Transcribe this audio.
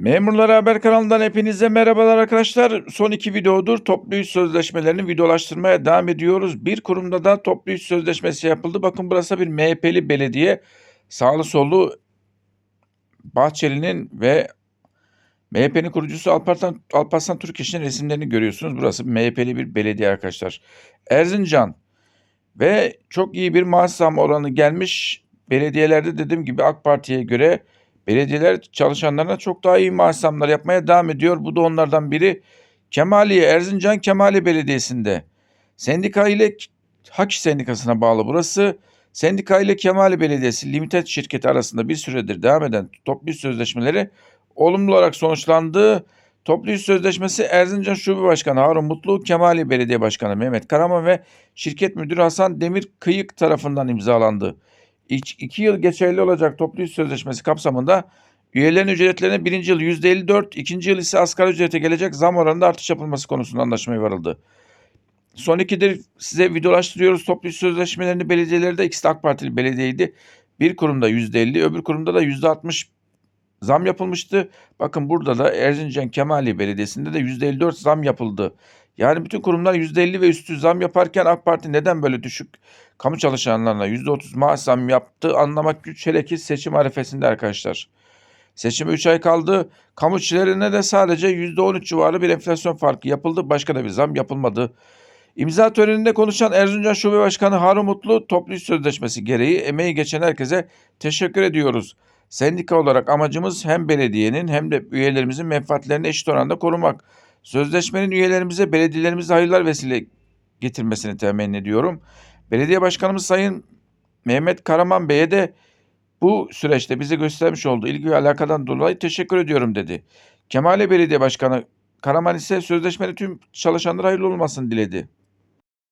Memurlar Haber kanalından hepinize merhabalar arkadaşlar. Son iki videodur toplu iş sözleşmelerini videolaştırmaya devam ediyoruz. Bir kurumda da toplu iş sözleşmesi yapıldı. Bakın burası bir MHP'li belediye. Sağlı sollu Bahçeli'nin ve MHP'nin kurucusu Alparslan, Alparslan Türkeş'in resimlerini görüyorsunuz. Burası MHP'li bir belediye arkadaşlar. Erzincan ve çok iyi bir maaş zam oranı gelmiş. Belediyelerde dediğim gibi AK Parti'ye göre belediyeler çalışanlarına çok daha iyi maaş yapmaya devam ediyor. Bu da onlardan biri. Kemaliye, Erzincan Kemaliye Belediyesi'nde sendika ile Hak Sendikası'na bağlı burası. Sendika ile Kemaliye Belediyesi Limited şirketi arasında bir süredir devam eden toplu sözleşmeleri olumlu olarak sonuçlandı. Toplu iş sözleşmesi Erzincan Şube Başkanı Harun Mutlu, Kemaliye Belediye Başkanı Mehmet Karaman ve şirket müdürü Hasan Demir Kıyık tarafından imzalandı. İç, iki yıl geçerli olacak toplu iş sözleşmesi kapsamında üyelerin ücretlerine birinci yıl %54, ikinci yıl ise asgari ücrete gelecek zam oranında artış yapılması konusunda anlaşmaya varıldı. Son ikidir size videolaştırıyoruz toplu iş sözleşmelerini belediyelerde ikisi de AK Partili belediyeydi. Bir kurumda %50 öbür kurumda da %60 zam yapılmıştı. Bakın burada da Erzincan Kemali Belediyesi'nde de %54 zam yapıldı. Yani bütün kurumlar %50 ve üstü zam yaparken AK Parti neden böyle düşük kamu çalışanlarına %30 maaş zam yaptı anlamak güç hele ki seçim arifesinde arkadaşlar. Seçime 3 ay kaldı. Kamu işçilerine de sadece %13 civarı bir enflasyon farkı yapıldı. Başka da bir zam yapılmadı. İmza töreninde konuşan Erzincan Şube Başkanı Harun Mutlu toplu iş sözleşmesi gereği emeği geçen herkese teşekkür ediyoruz. Sendika olarak amacımız hem belediyenin hem de üyelerimizin menfaatlerini eşit oranda korumak. Sözleşmenin üyelerimize belediyelerimize hayırlar vesile getirmesini temenni ediyorum. Belediye Başkanımız Sayın Mehmet Karaman Bey'e de bu süreçte bize göstermiş olduğu ilgi ve alakadan dolayı teşekkür ediyorum dedi. Kemale Belediye Başkanı Karaman ise sözleşmenin tüm çalışanlara hayırlı olmasını diledi.